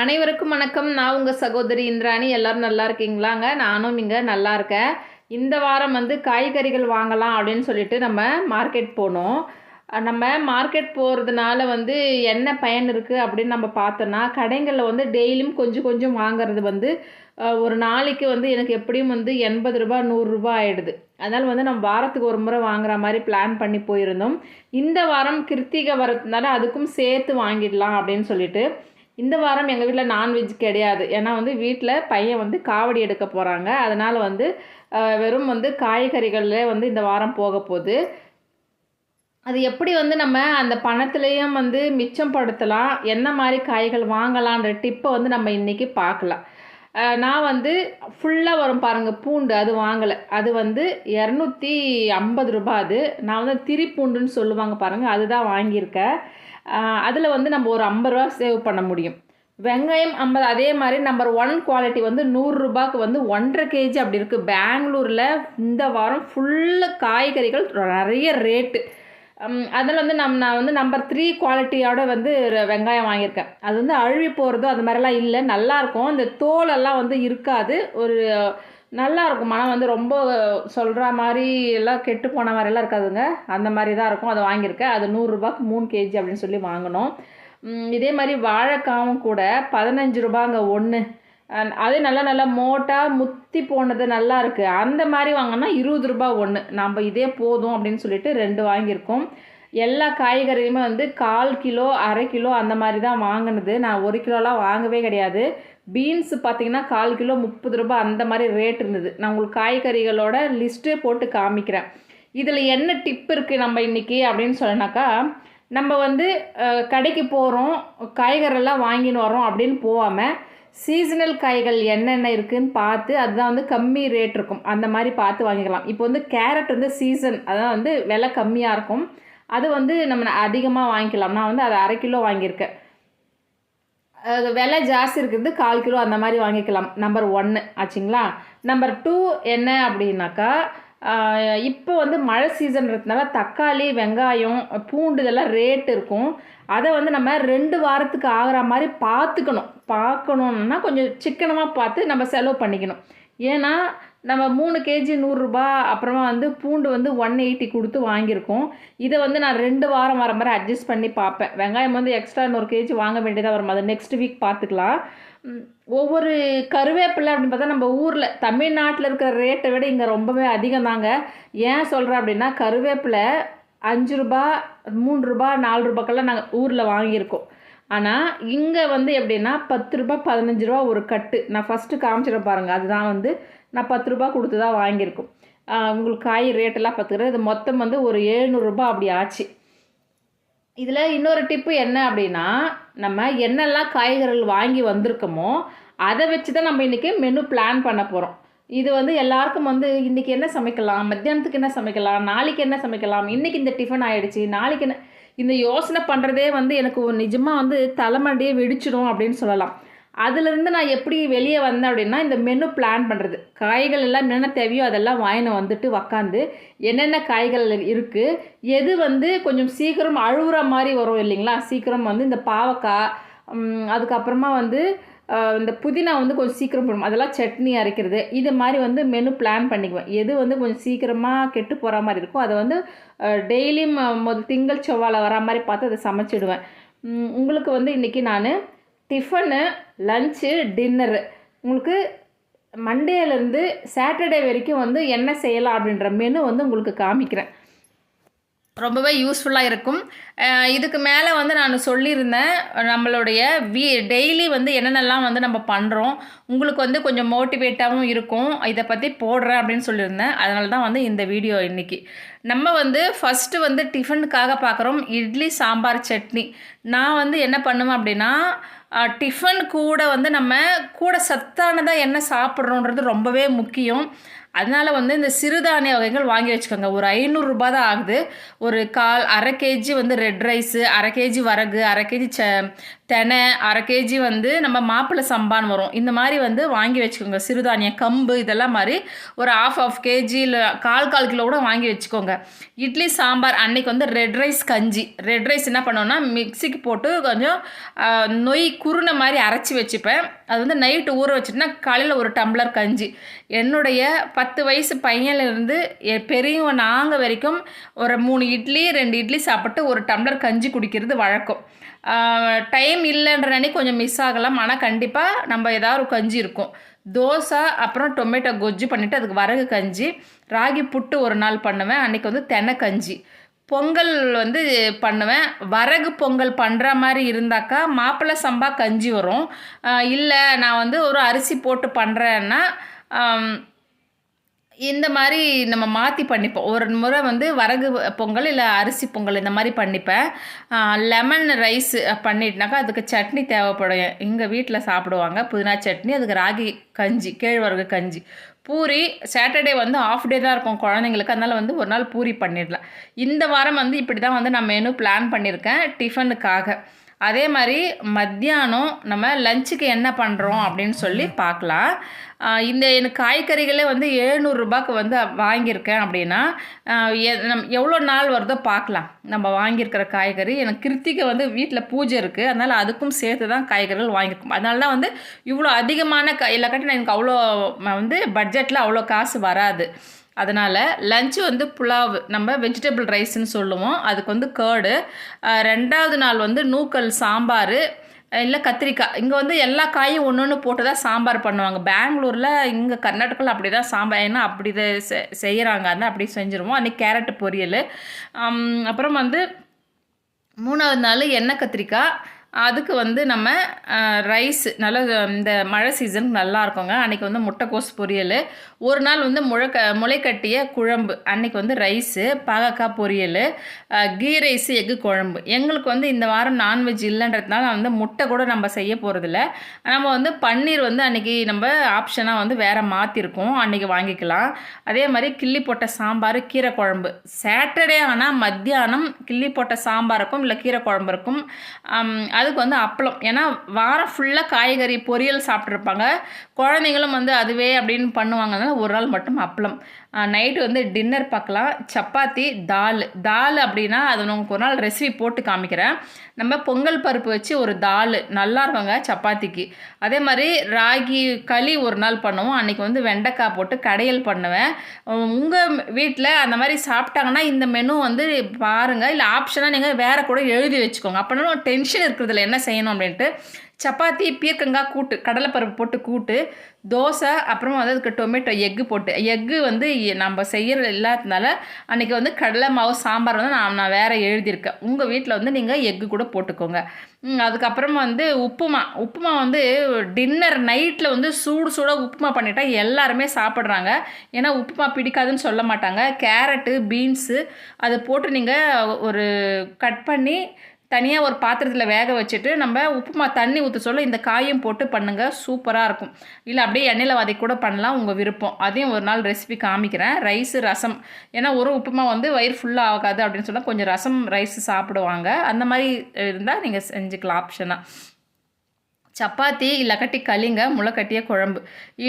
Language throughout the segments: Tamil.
அனைவருக்கும் வணக்கம். நான் உங்கள் சகோதரி இந்திராணி. எல்லோரும் நல்லா இருக்கீங்களாங்க? நானும் இங்கே நல்லா இருக்கேன். இந்த வாரம் வந்து காய்கறிகள் வாங்கலாம் அப்படின்னு சொல்லிட்டு நம்ம மார்க்கெட் போனோம். நம்ம மார்க்கெட் போகிறதுனால வந்து என்ன பயன் இருக்குது அப்படின்னு நம்ம பார்த்தோன்னா கடைகளில் வந்து டெய்லியும் கொஞ்சம் கொஞ்சம் வாங்குறது வந்து ஒரு நாளைக்கு வந்து எனக்கு எப்படியும் வந்து எண்பது ரூபா நூறுரூபா ஆகிடுது அதனால் வந்து நம்ம வாரத்துக்கு ஒரு முறை வாங்குற மாதிரி பிளான் பண்ணி போயிருந்தோம். இந்த வாரம் கிருத்திகை வரதுனால அதுக்கும் சேர்த்து வாங்கிடலாம் அப்படின்னு சொல்லிட்டு இந்த வாரம் எங்கள் வீட்டில் நான்வெஜ் கிடையாது. ஏன்னா வந்து வீட்டில் பையன் வந்து காவடி எடுக்க போகிறாங்க அதனால் வந்து வெறும் வந்து காய்கறிகளே வந்து இந்த வாரம் போக போகுது. அது எப்படி வந்து நம்ம அந்த பணத்துலேயும் வந்து மிச்சம் படுத்தலாம் என்ன மாதிரி காய்கள் வாங்கலான்ற டிப்பை வந்து நம்ம இன்றைக்கி பார்க்கலாம். நான் வந்து ஃபுல்லாக வரும் பாருங்கள் பூண்டு அது வாங்கலை. அது வந்து இரநூத்தி ஐம்பது ரூபா அது. நான் வந்து திரி பூண்டுன்னு சொல்லுவாங்க பாருங்கள் அதுதான் வாங்கியிருக்கேன். அதில் வந்து நம்ம ஒரு ஐம்பது ரூபா சேவ் பண்ண முடியும். வெங்காயம் ஐம்பது அதே மாதிரி நம்பர் ஒன் குவாலிட்டி வந்து நூறுரூபாக்கு வந்து ஒன்றரை கேஜி அப்படி இருக்குது பெங்களூரில் இந்த வாரம் ஃபுல்லு காய்கறிகள் நிறைய ரேட்டு அதில் வந்து நம் நான் வந்து நம்பர் த்ரீ குவாலிட்டியோட வந்து வெங்காயம் வாங்கியிருக்கேன். அது வந்து அழுவி போகிறதோ அது மாதிரிலாம் இல்லை. நல்லாயிருக்கும் இந்த தோலெல்லாம் வந்து இருக்காது. ஒரு நல்லா இருக்கும். மனம் வந்து ரொம்ப சொல்கிற மாதிரி எல்லாம் கெட்டு போன மாதிரிலாம் இருக்காதுங்க. அந்த மாதிரி தான் இருக்கும். அதை வாங்கியிருக்கேன். அது நூறுரூபாக்கு மூணு கேஜி அப்படின்னு சொல்லி வாங்கினோம். இதே மாதிரி வாழைக்காவும் கூட பதினஞ்சு ரூபாங்க ஒன்று அது நல்லா நல்லா மோட்டாக முத்தி போனது நல்லா இருக்குது அந்த மாதிரி வாங்கினா இருபது ரூபாய் ஒன்று நம்ம இதே போதும் அப்படின்னு சொல்லிட்டு ரெண்டு வாங்கியிருக்கோம். எல்லா காய்கறியுமே வந்து கால் கிலோ அரை கிலோ அந்த மாதிரி தான் வாங்கினது. நான் ஒரு கிலோலாம் வாங்கவே கிடையாது. பீன்ஸ் பார்த்திங்கன்னா கால் கிலோ முப்பது ரூபாய் அந்த மாதிரி ரேட் இருந்தது. நான் உங்களுக்கு காய்கறிகளோட லிஸ்ட்டே போட்டு காமிக்கிறேன். இதில் என்ன டிப் இருக்குது நம்ம இன்றைக்கி அப்படின்னு சொன்னாக்கா நம்ம வந்து கடைக்கு போகிறோம் காய்கறிலாம் வாங்கின்னு வரோம் அப்படின்னு போகாமல் சீசனல் காய்கள் என்னென்ன இருக்குன்னு பார்த்து அதுதான் வந்து கம்மி ரேட் இருக்கும். அந்த மாதிரி பார்த்து வாங்கிக்கலாம். இப்போ வந்து கேரட் வந்து சீசன் அதான் வந்து விலை கம்மியாக இருக்கும். அது வந்து நம்ம அதிகமாக வாங்கிக்கலாம். நான் வந்து அதை அரை கிலோ வாங்கியிருக்கேன். அது விலை ஜாஸ்தி இருக்கிறது கால் கிலோ அந்த மாதிரி வாங்கிக்கலாம். நம்பர் ஒன்று ஆச்சுங்களா? நம்பர் டூ என்ன அப்படின்னாக்கா இப்போ வந்து மழை சீசன்றதுனால தக்காளி வெங்காயம் பூண்டு இதெல்லாம் ரேட் இருக்கும். அதை வந்து நம்ம ரெண்டு வாரத்துக்கு ஆகிற மாதிரி பார்த்துக்கணும். பார்க்கணுன்னா கொஞ்சம் சிக்கனமாக பார்த்து நம்ம செலவு பண்ணிக்கணும். ஏன்னா நம்ம மூணு கேஜி நூறுரூபா அப்புறமா வந்து பூண்டு வந்து ஒன் எயிட்டி கொடுத்து வாங்கியிருக்கோம். இதை வந்து நான் ரெண்டு வாரம் வர மாதிரி அட்ஜஸ்ட் பண்ணி பார்ப்பேன். வெங்காயம் வந்து எக்ஸ்ட்ரா இன்னொரு கேஜி வாங்க வேண்டியதாக வரும். அதை நெக்ஸ்ட் வீக் பார்த்துக்கலாம். ஒவ்வொரு கருவேப்பிலை அப்படின்னு பார்த்தா நம்ம ஊரில் தமிழ்நாட்டில் இருக்கிற ரேட்டை விட இங்கே ரொம்பவே அதிகம் தாங்க. ஏன் சொல்கிறேன் அப்படின்னா கருவேப்பிலை அஞ்சு ரூபா மூணு ரூபா நாலு ரூபாக்கெல்லாம் நாங்கள் ஊரில் வாங்கியிருக்கோம். ஆனால் இங்கே வந்து எப்படின்னா பத்து ரூபா பதினஞ்சு ரூபா ஒரு கட்டு. நான் ஃபஸ்ட்டு காமிச்சிட பாருங்கள் அதுதான் வந்து நான் பத்து ரூபா கொடுத்து தான் வாங்கியிருக்கோம் உங்களுக்கு காய் ரேட்டெல்லாம் பார்த்துக்கிறேன். இது மொத்தம் வந்து ஒரு ஏழ்நூறுரூபா அப்படி ஆச்சு. இதில் இன்னொரு டிப்பு என்ன அப்படின்னா நம்ம என்னெல்லாம் காய்கறிகள் வாங்கி வந்திருக்கோமோ அதை வச்சு தான் நம்ம இன்றைக்கி மெனு பிளான் பண்ண போகிறோம் இது வந்து எல்லாருக்கும் வந்து இன்றைக்கி என்ன சமைக்கலாம்? மத்தியானத்துக்கு என்ன சமைக்கலாம்? நாளைக்கு என்ன சமைக்கலாம்? இன்றைக்கி இந்த டிஃபன் ஆகிடுச்சி நாளைக்கு என்ன இந்த யோசனை பண்ணுறதே வந்து எனக்கு நிஜமாக வந்து தலைமண்டியே வெடிச்சிடும் அப்படின்னு சொல்லலாம். அதுலேருந்து நான் எப்படி வெளியே வந்தேன் அப்படின்னா இந்த மெனு பிளான் பண்ணுறது காய்கள் எல்லாம் என்னென்ன தேவையோ அதெல்லாம் வாங்கின வந்துட்டு உக்காந்து என்னென்ன காய்கள் இருக்குது எது வந்து கொஞ்சம் சீக்கிரம் அழுகுற மாதிரி வரும் இல்லைங்களா? சீக்கிரம் வந்து இந்த பாவக்காய் அதுக்கப்புறமா வந்து இந்த புதினா வந்து கொஞ்சம் சீக்கிரம் போடும். அதெல்லாம் சட்னி அரைக்கிறது. இது மாதிரி வந்து மெனு பிளான் பண்ணிக்குவேன். எது வந்து கொஞ்சம் சீக்கிரமாக கெட்டு போகிற மாதிரி இருக்கோ அதை வந்து டெய்லியும் முதல் திங்கள் செவ்வாழை வர மாதிரி பார்த்து அதை சமைச்சிடுவேன். உங்களுக்கு வந்து இன்றைக்கி நான் டிஃபனு லஞ்சு டின்னரு உங்களுக்கு மண்டேலேருந்து சாட்டர்டே வரைக்கும் வந்து என்ன செய்யலாம் அப்படின்ற மெனு வந்து உங்களுக்கு காமிக்கிறேன். ரொம்பவே யூஸ்ஃபுல்லாக இருக்கும். இதுக்கு மேலே வந்து நான் சொல்லியிருந்தேன் நம்மளுடைய வீ டெய்லி வந்து என்னென்னலாம் வந்து நம்ம பண்ணுறோம் உங்களுக்கு வந்து கொஞ்சம் மோட்டிவேட்டாகவும் இருக்கும் இதை பற்றி போடுறேன் அப்படின்னு சொல்லியிருந்தேன். அதனால தான் வந்து இந்த வீடியோ இன்றைக்கி நம்ம வந்து ஃபஸ்ட்டு வந்து டிஃபனுக்காக பார்க்குறோம் இட்லி சாம்பார் சட்னி. நான் வந்து என்ன பண்ணுவேன் அப்படின்னா டிஃபன் கூட வந்து நம்ம கூட சத்தானதாக என்ன சாப்பிட்றோன்றது ரொம்பவே முக்கியம். அதனால் வந்து இந்த சிறுதானிய வகைகள் வாங்கி வச்சுக்கோங்க. ஒரு ஐநூறுரூபா தான் ஆகுது. ஒரு கால் அரை கேஜி வந்து ரெட் ரைஸு அரை கேஜி வரகு அரை கேஜி ச தெனை அரை கேஜி வந்து நம்ம மாப்பிள்ளை சம்பான்னு வரும். இந்த மாதிரி வந்து வாங்கி வச்சுக்கோங்க. சிறுதானியம் கம்பு இதெல்லாம் மாதிரி ஒரு ஆஃப் ஆஃப் கேஜி இல்லை கால் கால் கிலோ கூட வாங்கி வச்சுக்கோங்க. இட்லி சாம்பார் அன்னைக்கு வந்து ரெட் ரைஸ் கஞ்சி. ரெட் ரைஸ் என்ன பண்ணுவோன்னா மிக்சிக்கு போட்டு கொஞ்சம் நொய் குருணை மாதிரி அரைச்சி வச்சுப்பேன். அது வந்து நைட்டு ஊற வச்சுட்டுனா காலையில் ஒரு டம்ளர் கஞ்சி. என்னுடைய பத்து வயசு பையன்லேருந்து பெரியவங்க நாங்கள் வரைக்கும் ஒரு மூணு இட்லி ரெண்டு இட்லி சாப்பிட்டு ஒரு டம்ளர் கஞ்சி குடிக்கிறது வழக்கம். டைம் இல்லைன்ற அன்னைக்கு கொஞ்சம் மிஸ் ஆகலாம். ஆனால் கண்டிப்பாக நம்ம ஏதாவது ஒரு கஞ்சி இருக்கும். தோசை அப்புறம் டொமேட்டோ கொஜ்ஜு பண்ணிவிட்டு அதுக்கு வரகு கஞ்சி ராகி புட்டு ஒரு நாள் பண்ணுவேன். அன்றைக்கி வந்து தென்னை கஞ்சி. பொங்கல் வந்து பண்ணுவேன். வரகு பொங்கல் பண்ணுற மாதிரி இருந்தாக்கா மாப்பிள்ளை சம்பா கஞ்சி வரும். இல்லை நான் வந்து ஒரு அரிசி போட்டு பண்ணுறேன்னா இந்த மாதிரி நம்ம மாற்றி பண்ணிப்போம். ஒரு முறை வந்து வரகு பொங்கல் இல்லை அரிசி பொங்கல் இந்த மாதிரி பண்ணிப்பேன். லெமன் ரைஸ் பண்ணிட்டுனாக்கா அதுக்கு சட்னி தேவைப்படும். எங்கள் வீட்டில் சாப்பிடுவாங்க. புதினா சட்னி அதுக்கு ராகி கஞ்சி கேழ்வரகு கஞ்சி. பூரி சாட்டர்டே வந்து ஆஃப் டே தான் இருக்கும் குழந்தைங்களுக்கு. அதனால் வந்து ஒரு நாள் பூரி பண்ணிடலாம். இந்த வாரம் வந்து இப்படி தான் வந்து நான் மெனு பிளான் பண்ணியிருக்கேன். டிஃபனுக்காக அதே மாதிரி மத்தியானம் நம்ம லஞ்சுக்கு என்ன பண்ணுறோம் அப்படின்னு சொல்லி பார்க்கலாம். இந்த எனக்கு காய்கறிகளே வந்து எழுநூறுபாக்கு வந்து வாங்கியிருக்கேன் அப்படின்னா எ- நம் எவ்வளோ நாள் வருதோ பார்க்கலாம். நம்ம வாங்கியிருக்கிற காய்கறி எனக்கு கிருத்திகை வந்து வீட்டில் பூஜை இருக்குது அதனால் அதுக்கும் சேர்த்து தான் காய்கறிகள் வாங்கியிருக்கோம். அதனால தான் வந்து இவ்வளோ அதிகமான க இல்லாக்காட்டி எனக்கு அவ்வளோ வந்து பட்ஜெட்டில் அவ்வளோ காசு வராது. அதனால் லஞ்சு வந்து புலாவ் நம்ம வெஜிடபிள் ரைஸ்ன்னு சொல்லுவோம். அதுக்கு வந்து கேர்டு ரெண்டாவது நாள் வந்து நூக்கல் சாம்பார் இல்லை கத்திரிக்காய். இங்கே வந்து எல்லா காயும் ஒன்று ஒன்று போட்டு தான் சாம்பார் பண்ணுவாங்க. பெங்களூரில் இங்கே கர்நாடகாவில் அப்படி தான் சாம்பார். ஏன்னா அப்படி இதை செ செய்கிறாங்க அந்த அப்படி செஞ்சுருவோம். அன்றைக்கி கேரட் பொரியல். அப்புறம் வந்து மூணாவது நாள் எண்ணெய் கத்திரிக்காய். அதுக்கு வந்து நம்ம ரைஸ் நல்ல இந்த மழை சீசனுக்கு நல்லா இருக்குங்க. அன்றைக்கி வந்து முட்டைக்கோஸ் பொரியல். ஒரு நாள் வந்து முழக்க முளைக்கட்டிய குழம்பு. அன்றைக்கி வந்து ரைஸு பாகக்காய் பொரியல் கீ ரைஸு எக்கு குழம்பு. எங்களுக்கு வந்து இந்த வாரம் நான்வெஜ் இல்லைன்றதுனால வந்து முட்டை கூட நம்ம செய்ய போகிறதில்ல நம்ம வந்து பன்னீர் வந்து அன்றைக்கி நம்ம ஆப்ஷனாக வந்து வேறு மாற்றிருக்கோம் அன்றைக்கி வாங்கிக்கலாம். அதே மாதிரி கிள்ளி போட்ட சாம்பார் கீரை குழம்பு. சாட்டர்டே ஆனால் மத்தியானம் கிள்ளி போட்ட சாம்பாருக்கும் இல்லை கீரை குழம்பு இருக்கும். அதுக்கு வந்து அப்பளம். ஏன்னா வாரம் ஃபுல்லாக காய்கறி பொரியல் சாப்பிட்ருப்பாங்க குழந்தைங்களும் வந்து அதுவே அப்படின்னு பண்ணுவாங்க ஒரு நாள் மட்டும் அப்பளம். நைட்டு வந்து டின்னர் பார்க்கலாம். சப்பாத்தி தால். தால் அப்படின்னா அது உங்களுக்கு ஒரு நாள் ரெசிபி போட்டு காமிக்கிறேன். நம்ம பொங்கல் பருப்பு வச்சு ஒரு தால். நல்லா இருப்பாங்க சப்பாத்திக்கு. அதே மாதிரி ராகி களி ஒரு நாள் பண்ணுவோம். அன்றைக்கி வந்து வெண்டைக்காய் போட்டு கடையல் பண்ணுவேன். உங்கள் வீட்டில் அந்த மாதிரி சாப்பிட்டாங்கன்னா இந்த மெனு வந்து பாருங்கள் இல்லை ஆப்ஷனாக நீங்கள் வேறு கூட எழுதி வச்சுக்கோங்க. அப்படின்னா டென்ஷன் இருக்கிறதுல என்ன செய்யணும் அப்படின்ட்டு சப்பாத்தி பீர்க்கங்காய் கூட்டு கடலைப்பருப்பு போட்டு கூட்டு தோசை அப்புறம் வந்து அதுக்கு டொமேட்டோ எக்கு போட்டு. எக்கு வந்து நம்ம செய்கிற இல்லாததுனால அன்றைக்கி வந்து கடலை மாவு சாம்பார் வந்து நான் நான் வேறு எழுதியிருக்கேன். உங்கள் வீட்டில் வந்து நீங்கள் எக்கு கூட போட்டுக்கோங்க. அதுக்கப்புறமா வந்து உப்புமா. உப்புமா வந்து டின்னர் நைட்டில் வந்து சூடு சூடாக உப்புமா பண்ணிட்டா எல்லாருமே சாப்பிட்றாங்க. ஏன்னா உப்புமா பிடிக்காதுன்னு சொல்ல மாட்டாங்க. கேரட்டு பீன்ஸு அதை போட்டு நீங்கள் ஒரு கட் பண்ணி தனியாக ஒரு பாத்திரத்தில் வேக வச்சுட்டு நம்ம உப்புமா தண்ணி ஊற்ற சொல்ல இந்த காயும் போட்டு பண்ணுங்கள் சூப்பராக இருக்கும். இல்லை அப்படியே எண்ணெயில் வதக்கி கூட பண்ணலாம் உங்கள் விருப்பம். அதையும் ஒரு நாள் ரெசிபி காமிக்கிறேன். ரைஸு ரசம். ஏன்னா ஒரு உப்புமா வந்து வயிறு ஃபுல்லாக ஆகாது அப்படின்னு சொன்னால் கொஞ்சம் ரசம் ரைஸ் சாப்பிடுவாங்க. அந்த மாதிரி இருந்தால் நீங்கள் செஞ்சுக்கலாம் ஆப்ஷனாக சப்பாத்தி இல்லக்கட்டி களிங்க முளைக்கட்டிய குழம்பு.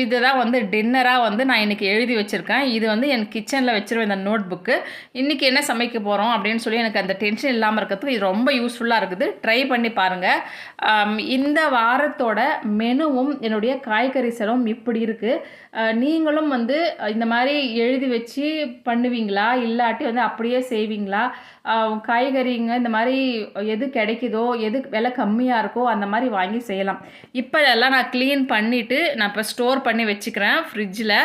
இதுதான் வந்து டின்னராக வந்து நான் இன்றைக்கி எழுதி வச்சுருக்கேன். இது வந்து என் கிச்சனில் வச்சுருவேன் இந்த நோட் புக்கு இன்றைக்கி என்ன சமைக்க போகிறோம் அப்படின்னு சொல்லி எனக்கு அந்த டென்ஷன் இல்லாமல் இருக்கிறதுக்கு இது ரொம்ப யூஸ்ஃபுல்லாக இருக்குது. ட்ரை பண்ணி பாருங்கள் இந்த வாரத்தோட மெனுவும் என்னுடைய காய்கறி செலவும் இப்படி இருக்குது நீங்களும் வந்து இந்த மாதிரி எழுதி வச்சு பண்ணுவீங்களா? இல்லாட்டி வந்து அப்படியே செய்வீங்களா? காய்கறிங்க இந்த மாதிரி எது கிடைக்குதோ எது விலை கம்மியாக இருக்கோ அந்த மாதிரி வாங்கி செய்யலாம். இப்போ எல்லாம் நான் க்ளீன் பண்ணிவிட்டு நான் இப்போ ஸ்டோர் பண்ணி வச்சுக்கிறேன் ஃப்ரிட்ஜில்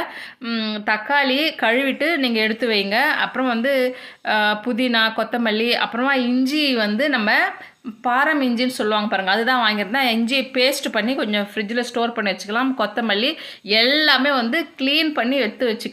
தக்காளி கழுவிட்டு நீங்கள் எடுத்து வைங்க. அப்புறம் வந்து புதினா கொத்தமல்லி அப்புறமா இஞ்சி வந்து நம்ம பாரம் இஞ்சின்னு சொல்லுவாங்க பாருங்கள் அதுதான் வாங்கியிருந்தேன். இஞ்சி பேஸ்ட் பண்ணி கொஞ்சம் ஃப்ரிட்ஜில் ஸ்டோர் பண்ணி வச்சுக்கலாம். கொத்தமல்லி எல்லாமே வந்து க்ளீன் பண்ணி எடுத்து வச்சுக்கலாம்.